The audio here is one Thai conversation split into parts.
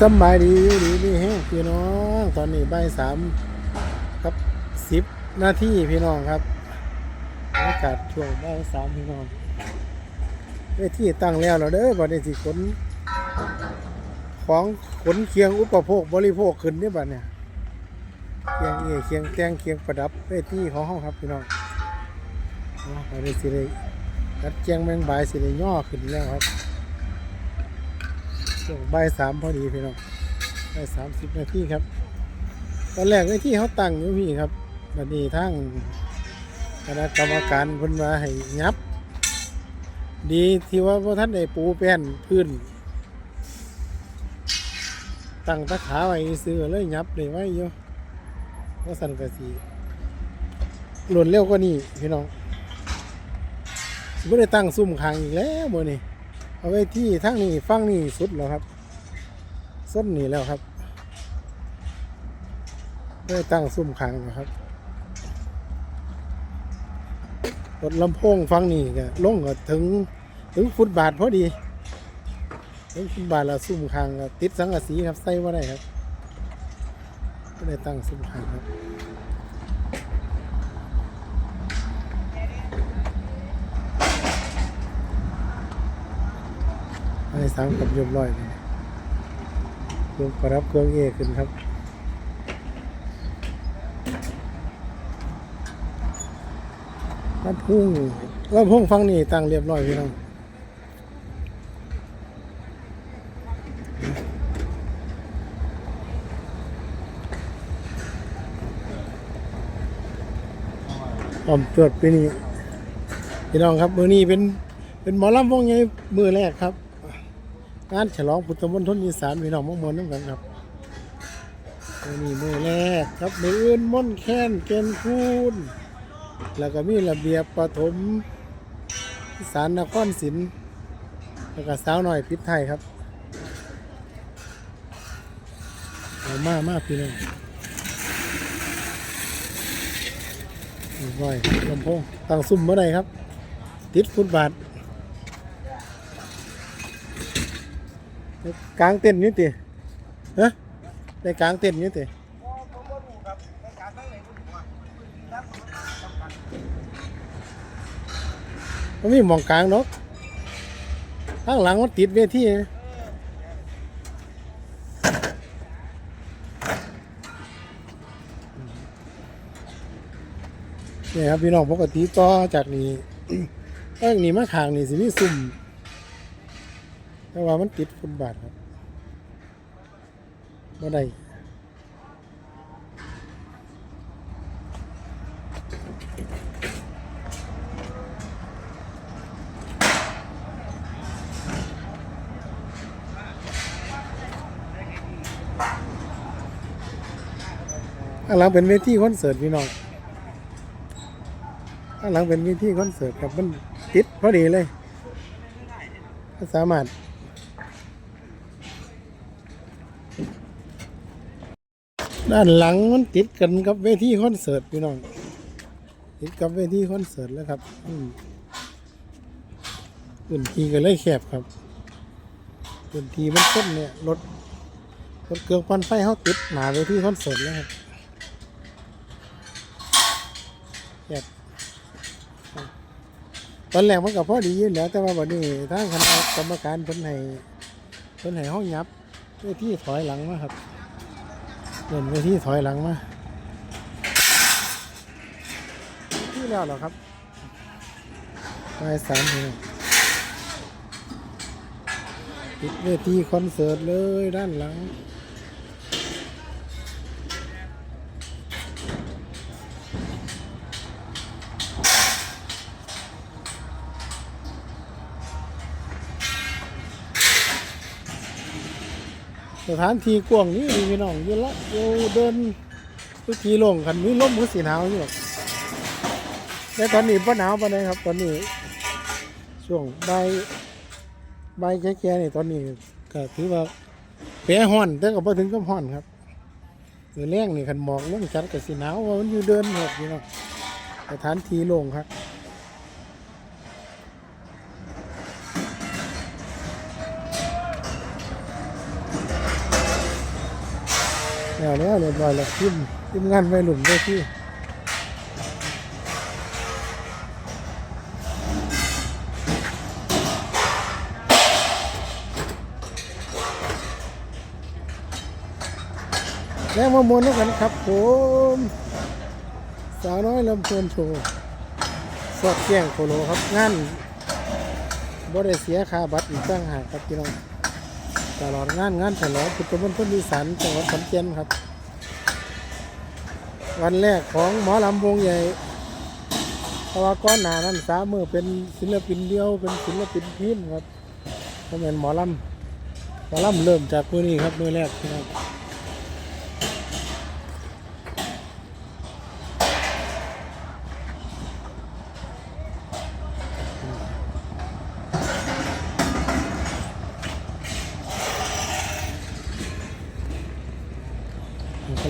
สบายดีอยู่ดีนี่แห้งพี่น้องตอนนี้ใบสามครับสิบนาทีพี่น้องครับบรรยากาศช่วงบ่ายสามพี่น้องเวทีตั้งแล้วเหราเด้อบัดนี้สิขนของขนเคียงอุปโภคบริโภคขึ้นเนี่ยบัดเนี่ยเคียงเอเคียงแตงเคียงประดับเวทีของห้องครับพี่น้องอาบัดนี้สิได้กัดเจียงแมงบายสิได้ย่อขึ้นแล้วครับ ช่วงบ่ายสามพอดีพี่น้องบ่ายสามสิบนาทีครับ ตอนแรกไอ้ที่เขาตั้งอยู่พี่ครับบัดนี้ทั้งคณะกรรมการเพิ่นมาให้ยับ ดีที่ว่าพระท่านได้ปูแป้นพื้นตั้งตะขาไว้ซื้อเลยยับเลยไว้อยู่ว่าสันกะสีหล่นเร็วกว่านี้พี่น้องไม่ได้ตั้งซุ่มคางอีกแล้วมื่อนี้ เอาไว้ที่ทั้งนี้ฟังนี่สุดแล้วครับส้นนี่แล้วครับได้ตั้งซุ่มขังนะครับรถลำโพงฟังนี่ก็ลงก็ถึงถึงฟุตบาทพอดีถึงฟุตบาทแล้วซุ่มขังติดสังกะสีครับใส่ว่าได้ครับก็ได้ตั้งซุ่มขังครับ ให้สามกับยบร้อยเลยเครื่องประดับเครื่องเอขึ้นครับลำพุ่งลำพุ่งฟังนี่ตั้งเรียบร้อยพี่น้องออมจวดปีนี้พี่น้องครับมือนี้เป็นเป็นหมอลำวงใหญ่มือแรกครับ งานฉลองพุทธมณฑลอีสานพี่น้องมงมวลน้ำกันครับมือนี้มือแรกครับมืออื่นม่อนแค้นเกณฑ์คูณแล้วก็มีระเบียบประถมอีสารนครศิลป์แล้วก็สาวหน่อยพิษไทยครับเอามามาพี่น้องร้อยลำโพงตั้งซุ่มเมื่อไรครับ ติดฟุตบาทได้ กลางเต้นท์อยี่ติฮะได้กลางเต้นท์อยี่ติมันมีมองกลางเนาะข้างหลังมันติดเวทีนะนี่ครับพี่น้องปกติต่อจากนี้เอ้ยนี่มาขางนี่สิมีซุ่ม แต่ว่ามันติดฟุตบาทครับบ่ได้ข้างหลังเป็นเวทีคอนเสิร์ตพี่น้องข้างหลังเป็นเวทีคอนเสิร์ตครับมันติดพอดีเลย สามารถ ด้านหลังมันติดกันกับเวทีคอนเสิร์ตพี่น้อง ติดกับเวทีคอนเสิร์ตแล้วครับอืมพื้นที่ก็เลยแคบครับพื้นที่มันต้นเนี่ยรถรถเกลืองควันไฟเขาติดหนาเวทีคอนเสิร์ตแล้วครับแคบตอนแรกมันก็พอดีอยู่แล้วแต่ว่าวันนี้ทางคณะกรรมการเพิ่นให้เพิ่นให้ห้องยับเวทีถอยหลังมาครับ เดินไปที่ถอยหลังมาที่แล้วเหรอครับไปสามเพลงปิดเวทีคอนเสิร์ตเลยด้านหลัง ถานที่กว้างนี้ดีพี่น้องอยู่ละอยู่เดินทุกทีลงคันมีลมก็สีหนาวอยู่หรอกแต่ตอนนี้ก็หนาวปานใดครับ ตอนนี้ช่วงใบายบแก่ๆนี่ตอนนี้ก็ถือว่าแปรห้อนแต่ก็บ่ถึงกับห้อนครับหรือแรงนี่คันหมอกลงจัดก็สีหนาวว่ามันอยู่เดินหมดพี่น้องสถานที่โลงครับ แล้วแล้วเรียบร้อยแล้วทีมทีมงานไว้หลุมด้วยที่แล้วมามวนด้วยกันครับผมสาวน้อยลำเพลินโชว์สอดแจ้งโคโลครับ งานบ่ได้เสียค่าบัตรอีกตั้งหากครับพี่น้อง ตลอดงานงานถลองพุทธมณฑลอีสานจังหวัดขอนแก่นครับ วันแรกของหมอลำวงใหญ่เพราะว่าก้อนหนานั้นสามมือเป็นศิลปินเดียวเป็นศิลปินพิมพ์ครับก็เป็นหมอลำหมอลำเริ่มจากมือนี้ครับมือแรกครับ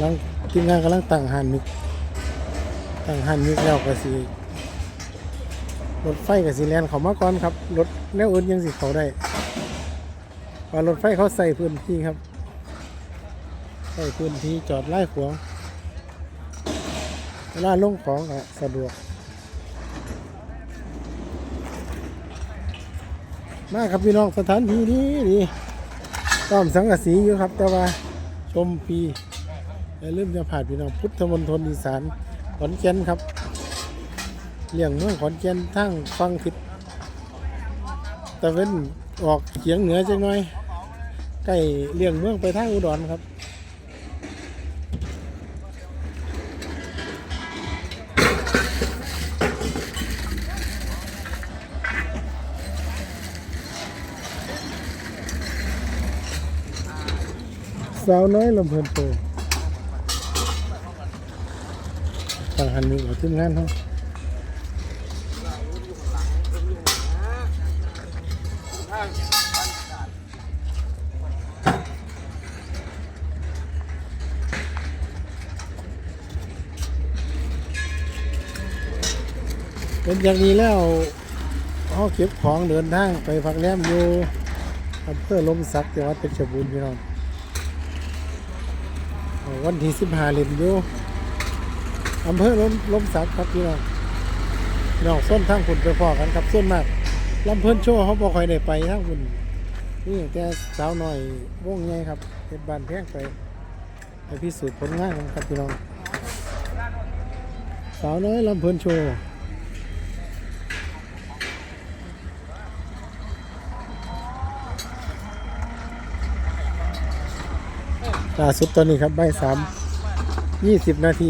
ำลังทีมงานกำลังตั้งหันมิกตั้งหันมิกแล้วก็สิรถไฟกับสีแลนเขามาก่อนครับรถแนวอื่นยังสิเขาได้ว่ารถไฟเขาใส่พื้นที่ครับใส่พื้นที่จอดไล่ขวางเวลาลงของสะดวก มาครับพี่น้องสถานที่นี้ดีต้อมสังกะสีอยู่ครับ แต่ว่าชมฟรี อย่าลืมจะผ่านพี่น้องพุทธมณฑลอีสานขอนแก่นครับเลี่ยงเมืองขอนแก่นทั้งฟังทิศตะเว้นออกเฉียงเหนือจังหน่อยใกล้เลี่ยงเมืองไปทางอุดรครับสาวน้อยลำเพลินโต ฝั่งหันมีเอาทีมงานเขาเป็นอย่างนี้แล้วเขาเก็บของเดินทางไปพักแรมอยู่อำเภอลมสักจังหวัดเพชรบูรณ์พี่น้องวันที่สิบห้าเล่นอยู่ อำเภอล้มล้มสักครับพี่น้องหน้องส้นทางคุณไปพอกันครับส้นมากลำเพิ่นโชว์เขาบอกใครได้ไปทางคุณนี่แต่สาวหน่อยวงไงครับเป็นบานแพงไปไปพิสูจน์ผลงานครับพี่น้อง สาวน้อยลำเพิ่นโชว์ล่าสุดตอนนี้ครับใบสามยี่สิบนาที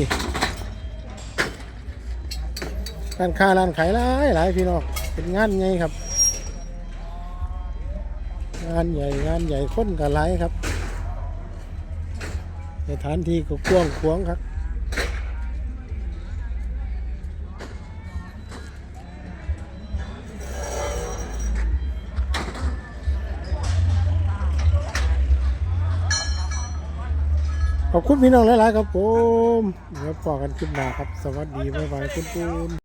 ร้านค้าร้านขายหลายหลายพี่น้องเป็นงานใหญ่ครับ งานใหญ่งานใหญ่คนกับหลายครับสถานที่ก็กว้างขวางครับขอบคุณพี่น้องหลาย ๆ ครับผมเดี๋ยวพอกันคลิปหน้าครับ สวัสดี บ๊ายบาย คุณปูน